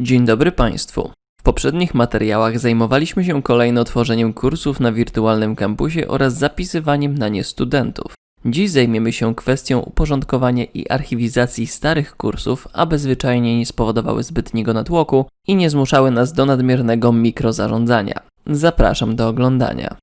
Dzień dobry Państwu. W poprzednich materiałach zajmowaliśmy się kolejno tworzeniem kursów na wirtualnym kampusie oraz zapisywaniem na nie studentów. Dziś zajmiemy się kwestią uporządkowania i archiwizacji starych kursów, aby zwyczajnie nie spowodowały zbytniego natłoku i nie zmuszały nas do nadmiernego mikrozarządzania. Zapraszam do oglądania.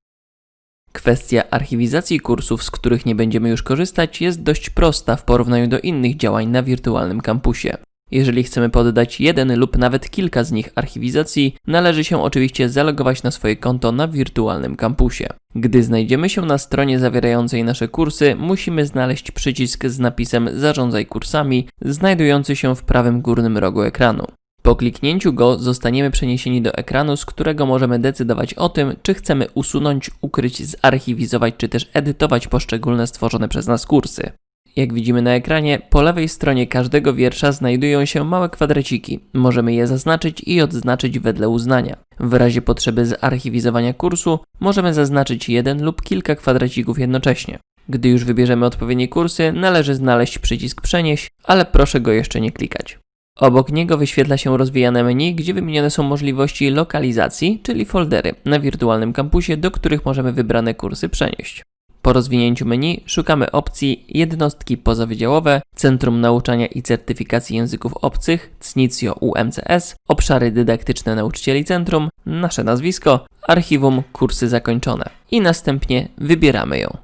Kwestia archiwizacji kursów, z których nie będziemy już korzystać, jest dość prosta w porównaniu do innych działań na wirtualnym kampusie. Jeżeli chcemy poddać jeden lub nawet kilka z nich archiwizacji, należy się oczywiście zalogować na swoje konto na wirtualnym kampusie. Gdy znajdziemy się na stronie zawierającej nasze kursy, musimy znaleźć przycisk z napisem Zarządzaj kursami, znajdujący się w prawym górnym rogu ekranu. Po kliknięciu go zostaniemy przeniesieni do ekranu, z którego możemy decydować o tym, czy chcemy usunąć, ukryć, zarchiwizować, czy też edytować poszczególne stworzone przez nas kursy. Jak widzimy na ekranie, po lewej stronie każdego wiersza znajdują się małe kwadraciki. Możemy je zaznaczyć i odznaczyć wedle uznania. W razie potrzeby zarchiwizowania kursu możemy zaznaczyć jeden lub kilka kwadracików jednocześnie. Gdy już wybierzemy odpowiednie kursy, należy znaleźć przycisk Przenieś, ale proszę go jeszcze nie klikać. Obok niego wyświetla się rozwijane menu, gdzie wymienione są możliwości lokalizacji, czyli foldery na wirtualnym kampusie, do których możemy wybrane kursy przenieść. Po rozwinięciu menu szukamy opcji Jednostki pozawydziałowe, Centrum Nauczania i Certyfikacji Języków Obcych, CNICJO UMCS, Obszary Dydaktyczne Nauczycieli Centrum, nasze nazwisko, Archiwum Kursy Zakończone i następnie wybieramy ją.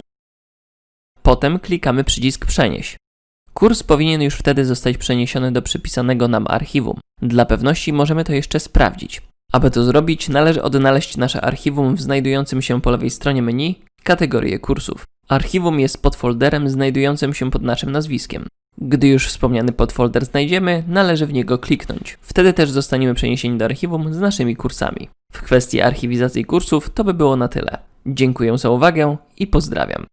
Potem klikamy przycisk Przenieś. Kurs powinien już wtedy zostać przeniesiony do przypisanego nam archiwum. Dla pewności możemy to jeszcze sprawdzić. Aby to zrobić, należy odnaleźć nasze archiwum w znajdującym się po lewej stronie menu kategorię kursów. Archiwum jest podfolderem znajdującym się pod naszym nazwiskiem. Gdy już wspomniany podfolder znajdziemy, należy w niego kliknąć. Wtedy też zostaniemy przeniesieni do archiwum z naszymi kursami. W kwestii archiwizacji kursów to by było na tyle. Dziękuję za uwagę i pozdrawiam.